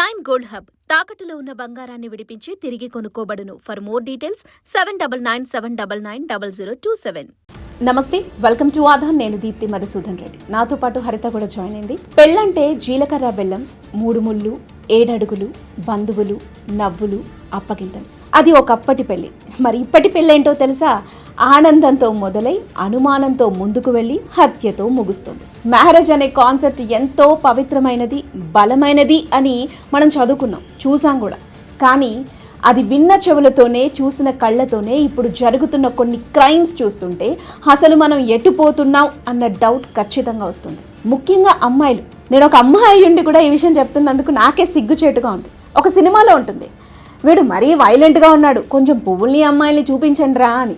Prime gold hub తాకట్టులో ఉన్న బంగారాన్ని విడిపించి తిరిగి కొనుక్కోబడును. For more details seven double nine seven double nine double zero two seven నమస్తే వెల్కమ్ టు ఆధార్ నేను దీప్తి మధుసూదన్ రెడ్డి. నాతో పాటు హరిత కూడా జాయిన్ అయింది. పెళ్ళంటే జీలకర్ర బెల్లం మూడు ముళ్ళు ఏడడుగులు బంధువులు నవ్వులు అప్పగింతలు. అది ఒకప్పటి పెళ్ళి. మరి ఇప్పటి పెళ్ళేంటో తెలుసా? ఆనందంతో మొదలై అనుమానంతో ముందుకు వెళ్ళి హత్యతో ముగుస్తుంది. మ్యారేజ్ అనే కాన్సెప్ట్ ఎంతో పవిత్రమైనది బలమైనది అని మనం చదువుకున్నాం చూసాం కూడా. కానీ అది విన్న చెవులతోనే చూసిన కళ్ళతోనే ఇప్పుడు జరుగుతున్న కొన్ని క్రైమ్స్ చూస్తుంటే అసలు మనం ఎటుపోతున్నాం అన్న డౌట్ ఖచ్చితంగా వస్తుంది. ముఖ్యంగా అమ్మాయిలు. నేను ఒక అమ్మాయి ఉండి కూడా ఈ విషయం చెప్తున్నందుకు నాకే సిగ్గుచేటుగా ఉంది. ఒక సినిమాలో ఉంటుంది. వీడు మరీ వైలెంట్గా ఉన్నాడు. కొంచెం పువ్వుల్ని అమ్మాయిల్ని చూపించండి రా అని.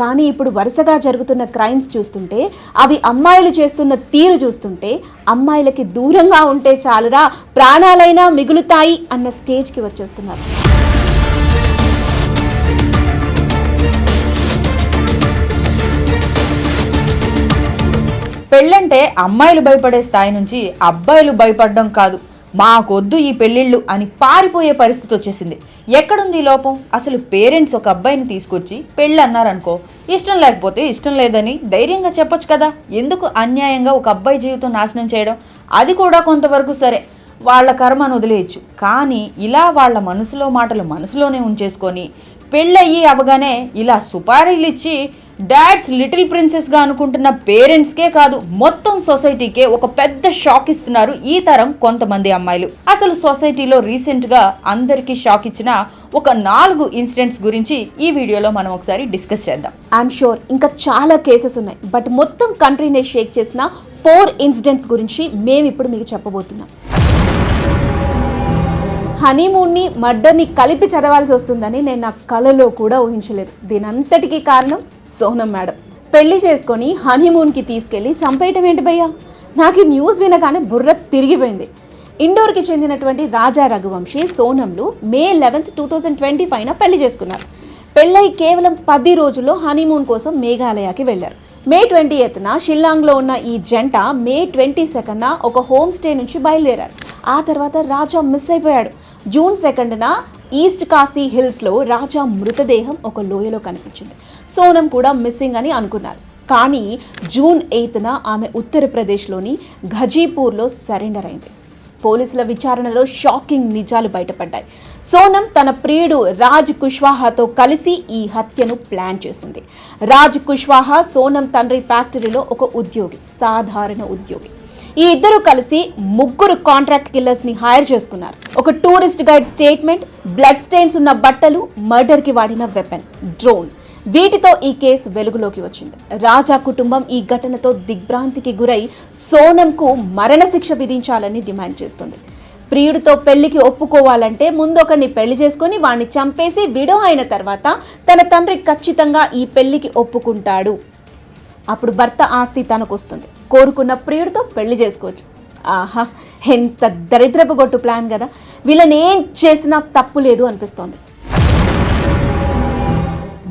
కానీ ఇప్పుడు వరుసగా జరుగుతున్న క్రైమ్స్ చూస్తుంటే అవి అమ్మాయిలు చేస్తున్న తీరు చూస్తుంటే అమ్మాయిలకి దూరంగా ఉంటే చాలురా ప్రాణాలైనా మిగులుతాయి అన్న స్టేజ్కి వచ్చేస్తున్నారు. పెళ్ళంటే అమ్మాయిలు భయపడే స్థాయి నుంచి అబ్బాయిలు భయపడడం కాదు. మాకొద్దు ఈ పెళ్ళిళ్ళు అని పారిపోయే పరిస్థితి వచ్చేసింది. ఎక్కడుంది ఈ లోపం? అసలు పేరెంట్స్ ఒక అబ్బాయిని తీసుకొచ్చి పెళ్ళి అన్నారనుకో ఇష్టం లేకపోతే ఇష్టం లేదని ధైర్యంగా చెప్పొచ్చు కదా? ఎందుకు అన్యాయంగా ఒక అబ్బాయి జీవితం నాశనం చేయడం? అది కూడా కొంతవరకు సరే. వాళ్ళ కర్మను వదిలేయచ్చు. కానీ ఇలా వాళ్ళ మనసులో మాటలు మనసులోనే ఉంచేసుకొని పెళ్ళయ్యి అవగానే ఇలా సుపారీలు ఇచ్చి డాడ్స్ లిటిల్ ప్రిన్సెస్గా అనుకుంటున్న పేరెంట్స్కే కాదు మొత్తం సొసైటీకే ఒక పెద్ద షాక్ ఇస్తున్నారు ఈ తరం కొంతమంది అమ్మాయిలు. అసలు సొసైటీలో రీసెంట్గా అందరికీ షాక్ ఇచ్చిన ఒక నాలుగు ఇన్సిడెంట్స్ గురించి ఈ వీడియోలో మనం ఒకసారి డిస్కస్ చేద్దాం. ఐఎమ్ షూర్ ఇంకా చాలా కేసెస్ ఉన్నాయి. బట్ మొత్తం కంట్రీనే షేక్ చేసిన ఫోర్ ఇన్సిడెంట్స్ గురించి మేము ఇప్పుడు మీకు చెప్పబోతున్నాం. హనీమూన్ని మర్డర్ని కలిపి చదవాల్సి వస్తుందని నేను నా కలలో కూడా ఊహించలేదు. దీనంతటికీ కారణం సోనం మేడం. పెళ్ళి చేసుకొని హనీమూన్కి తీసుకెళ్ళి చంపేయటం ఏంటి భయ్యా? నాకు ఈ న్యూస్ వినగానే బుర్ర తిరిగిపోయింది. ఇండోర్కి చెందినటువంటి Raja Raghuvanshi సోనంలు May eleventh two thousand twenty ఫైవ్న పెళ్ళి చేసుకున్నారు. పెళ్ళై కేవలం పది రోజుల్లో హనీమూన్ కోసం మేఘాలయకి వెళ్ళారు. మే ట్వంటీ ఎత్న షిల్లాంగ్లో ఉన్న ఈ జంట మే ట్వంటీ సెకండ్న ఒక హోమ్ స్టే నుంచి బయలుదేరారు. ఆ తర్వాత రాజా మిస్ అయిపోయాడు. జూన్ సెకండ్న ఈస్ట్ కాశీ హిల్స్లో రాజా మృతదేహం ఒక లోయలో కనిపించింది. సోనం కూడా మిస్సింగ్ అని అనుకున్నారు. కానీ జూన్ ఎయిత్న ఆమె ఉత్తరప్రదేశ్లోని ఘజీపూర్లో సరెండర్ అయింది. పోలీసుల విచారణలో షాకింగ్ నిజాలు బయటపడ్డాయి. సోనం తన ప్రియుడు రాజ్ కుష్వాహాతో కలిసి ఈ హత్యను ప్లాన్ చేసింది. రాజ్ కుష్వాహా సోనం తండ్రి ఫ్యాక్టరీలో ఒక ఉద్యోగి సాధారణ ఉద్యోగి. ఈ ఇద్దరు కలిసి ముగ్గురు కాంట్రాక్ట్ కిల్లర్స్ని హైర్ చేసుకున్నారు. ఒక tourist guide statement blood stains ఉన్న బట్టలు మర్డర్కి వాడిన వెపన్ డ్రోన్ వీటితో ఈ కేసు వెలుగులోకి వచ్చింది. రాజా కుటుంబం ఈ ఘటనతో దిగ్భ్రాంతికి గురై సోనంకు మరణశిక్ష విధించాలని డిమాండ్ చేస్తుంది. ప్రియుడితో పెళ్ళికి ఒప్పుకోవాలంటే ముందు ఒకరిని పెళ్ళి చేసుకుని వాణ్ణి చంపేసి విడో అయిన తర్వాత తన తండ్రి ఖచ్చితంగా ఈ పెళ్ళికి ఒప్పుకుంటాడు. అప్పుడు భర్త ఆస్తి తనకు వస్తుంది కోరుకున్న ప్రియుడితో పెళ్ళి చేసుకోవచ్చు. ఆహా ఎంత దరిద్రపు గొట్టు ప్లాన్ కదా. వీళ్ళని ఏం చేసినా తప్పు లేదు అనిపిస్తోంది.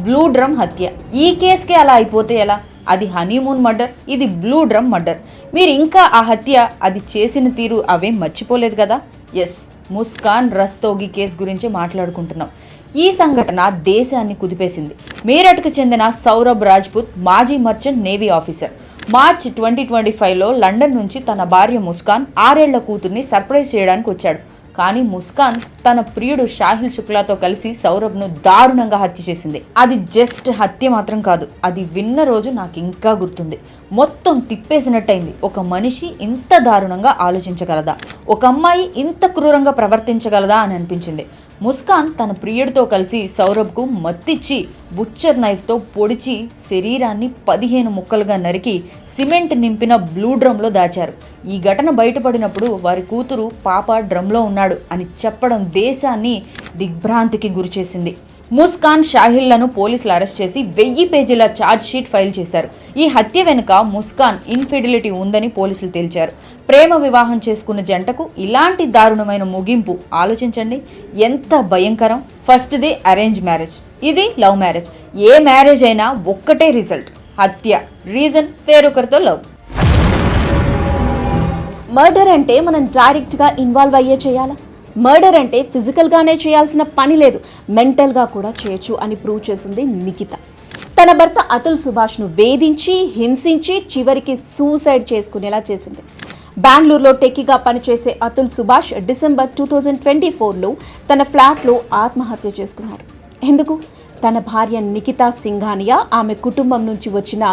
బ్లూ డ్రమ్ హత్య. ఈ కేసుకే అలా అయిపోతే ఎలా? అది హనీమూన్ మర్డర్ ఇది బ్లూ డ్రమ్ మర్డర్. మీరు ఇంకా ఆ హత్య అది చేసిన తీరు అవేం మర్చిపోలేదు కదా? ఎస్ ముస్కాన్ రస్తోగి కేసు గురించి మాట్లాడుకుంటున్నాం. ఈ సంఘటన దేశాన్ని కుదిపేసింది. మీరట్కు చెందిన సౌరభ్ రాజ్పుత్ మాజీ merchant navy officer March twenty twenty ఫైవ్లో లండన్ నుంచి తన భార్య ముస్కాన్ ఆరేళ్ళ కూతుర్ని సర్ప్రైజ్ చేయడానికి వచ్చాడు. కానీ ముస్కాన్ తన ప్రియుడు షాహిల్ శుక్లాతో కలిసి సౌరభ్ను దారుణంగా హత్య చేసింది. అది జస్ట్ హత్య మాత్రం కాదు అది విన్న రోజు నాకు ఇంకా గుర్తుంది. మొత్తం తిప్పేసినట్టయింది. ఒక మనిషి ఇంత దారుణంగా ఆలోచించగలదా? ఒక అమ్మాయి ఇంత క్రూరంగా ప్రవర్తించగలదా అని అనిపించింది. ముస్కాన్ తన ప్రియుడితో కలిసి సౌరభ్కు మత్తిచ్చి బుచ్చర్ నైఫ్తో పొడిచి శరీరాన్ని పదిహేను ముక్కలుగా నరికి సిమెంట్ నింపిన బ్లూ డ్రమ్లో దాచారు. ఈ ఘటన బయటపడినప్పుడు వారి కూతురు పాప డ్రమ్లో ఉన్నాడు అని చెప్పడం దేశాన్ని దిగ్భ్రాంతికి గురిచేసింది. ముస్కాన్ షాహిల్లను పోలీసులు అరెస్ట్ చేసి వెయ్యి పేజీల ఛార్జ్ షీట్ ఫైల్ చేశారు. ఈ హత్య వెనుక ముస్కాన్ ఇన్ఫిడిలిటీ ఉందని పోలీసులు తేల్చారు. ప్రేమ వివాహం చేసుకున్న జంటకు ఇలాంటి దారుణమైన ముగింపు ఆలోచించండి. ఎంత భయంకరం. ఫస్ట్ది అరేంజ్ మ్యారేజ్. ఇది లవ్ మ్యారేజ్. ఏ మ్యారేజ్ అయినా ఒక్కటే రిజల్ట్. హత్య. Reason వేరొకరితో love. మర్డర్ అంటే మనం డైరెక్ట్గా ఇన్వాల్వ్ అయ్యే చేయాలా? మర్డర్ అంటే ఫిజికల్గానే చేయాల్సిన పని లేదు. మెంటల్గా కూడా చేయొచ్చు అని ప్రూవ్ చేసింది నిఖిత. తన భర్త అతుల్ సుభాష్ను వేధించి హింసించి చివరికి సూసైడ్ చేసుకునేలా చేసింది. బెంగళూరులో టెక్కిగా పనిచేసే Atul Subhash December two thousand twenty ఫోర్లో తన ఫ్లాట్లో ఆత్మహత్య చేసుకున్నాడు. ఎందుకు? తన భార్య నిఖితా సింఘానియా ఆమె కుటుంబం నుంచి వచ్చిన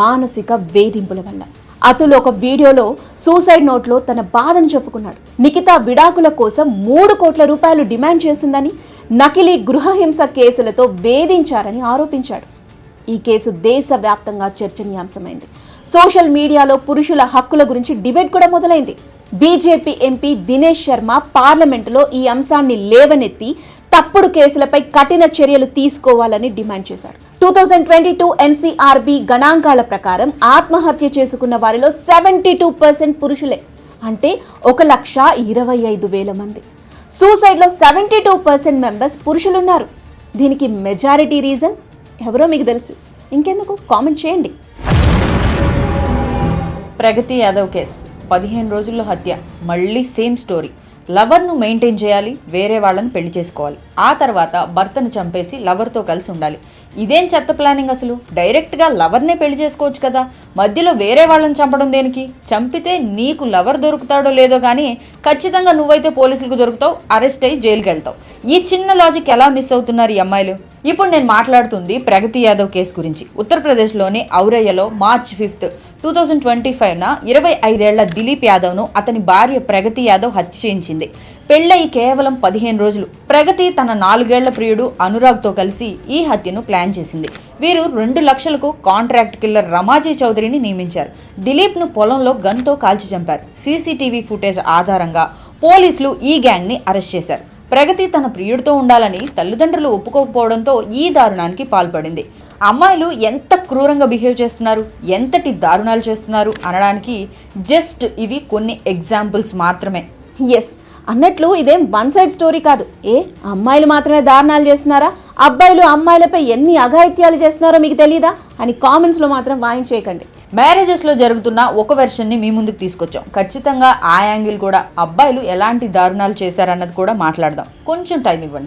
మానసిక వేధింపుల వల్ల. అతుల్ ఒక వీడియోలో సూసైడ్ నోట్లో తన బాధను చెప్పుకున్నాడు. నిఖిత విడాకుల కోసం మూడు కోట్ల రూపాయలు డిమాండ్ చేసిందని నకిలీ గృహహింస కేసులతో వేధించారని ఆరోపించాడు. ఈ కేసు దేశవ్యాప్తంగా చర్చనీయాంశమైంది. సోషల్ మీడియాలో పురుషుల హక్కుల గురించి డిబేట్ కూడా మొదలైంది. బీజేపీ ఎంపీ దినేష్ శర్మ పార్లమెంటులో ఈ అంశాన్ని లేవనెత్తి తప్పుడు కేసులపై కఠిన చర్యలు తీసుకోవాలని డిమాండ్ చేశారు. Two thousand twenty two NCRB గణాంకాల ప్రకారం ఆత్మహత్య చేసుకున్న వారిలో సెవెంటీ టూ పర్సెంట్ పురుషులే. అంటే ఒక లక్ష ఇరవై ఐదు వేల మంది. సూసైడ్లో సెవెంటీ టూ పర్సెంట్ మెంబర్స్ పురుషులున్నారు. దీనికి మెజారిటీ రీజన్ ఎవరో మీకు తెలుసు. ఇంకెందుకు? కామెంట్ చేయండి. ప్రగతి యాదవ్ కేస్. పదిహేను రోజుల్లో హత్య. మళ్ళీ సేమ్ స్టోరీ లవర్ను మెయింటైన్ చేయాలి వేరే వాళ్ళని పెళ్ళి చేసుకోవాలి. ఆ తర్వాత భర్తను చంపేసి లవర్తో కలిసి ఉండాలి. ఇదేం చెత్త ప్లానింగ్ అసలు? డైరెక్ట్గా లవర్నే పెళ్ళి చేసుకోవచ్చు కదా. మధ్యలో వేరే వాళ్ళని చంపడం దేనికి? చంపితే నీకు లవర్ దొరుకుతాడో లేదో కానీ ఖచ్చితంగా నువ్వైతే పోలీసులకు దొరుకుతావు అరెస్ట్ అయ్యి జైలుకి వెళ్తావు. ఈ చిన్న లాజిక్ ఎలా మిస్ అవుతున్నారు ఈ అమ్మాయిలు? ఇప్పుడు నేను మాట్లాడుతుంది ప్రగతి యాదవ్ కేసు గురించి. ఉత్తరప్రదేశ్లోని ఔరయ్యలో March fifth two thousand twenty ఫైవ్న ఇరవై ఐదేళ్ళ దిలీప్ యాదవ్ను అతని భార్య ప్రగతి యాదవ్ హత్య చేయించింది. పెళ్ళై కేవలం పదిహేను రోజులు. ప్రగతి తన నాలుగేళ్ళ ప్రియుడు అనురాగ్తో కలిసి ఈ హత్యను ప్లాన్ చేసింది. వీరు రెండు లక్షలకు కాంట్రాక్ట్ కిల్లర్ రమాజీ చౌదరిని నియమించారు. దిలీప్ను పొలంలో గన్తో కాల్చి చంపారు. సీసీటీవీ ఫుటేజ్ ఆధారంగా పోలీసులు ఈ గ్యాంగ్ని అరెస్ట్ చేశారు. ప్రగతి తన ప్రియుడితో ఉండాలని తల్లిదండ్రులు ఒప్పుకోకపోవడంతో ఈ దారుణానికి పాల్పడింది. అమ్మాయిలు ఎంత క్రూరంగా బిహేవ్ చేస్తున్నారు ఎంతటి దారుణాలు చేస్తున్నారు అనడానికి జస్ట్ ఇవి కొన్ని ఎగ్జాంపుల్స్ మాత్రమే. ఎస్ అన్నట్లు ఇదేం వన్ సైడ్ స్టోరీ కాదు. ఏ అమ్మాయిలు మాత్రమే దారుణాలు చేస్తున్నారా? అబ్బాయిలు అమ్మాయిలపై ఎన్ని అఘాయిత్యాలు చేస్తున్నారో మీకు తెలియదా అని కామెంట్స్లో మాత్రం వాయించేయకండి మ్యారేజెస్లో జరుగుతున్న ఒక వెర్షన్ని మీ ముందుకు తీసుకొచ్చాం. ఖచ్చితంగా ఆ యాంగిల్ కూడా అబ్బాయిలు ఎలాంటి దారుణాలు చేశారన్నది కూడా మాట్లాడదాం. కొంచెం టైం ఇవ్వండి.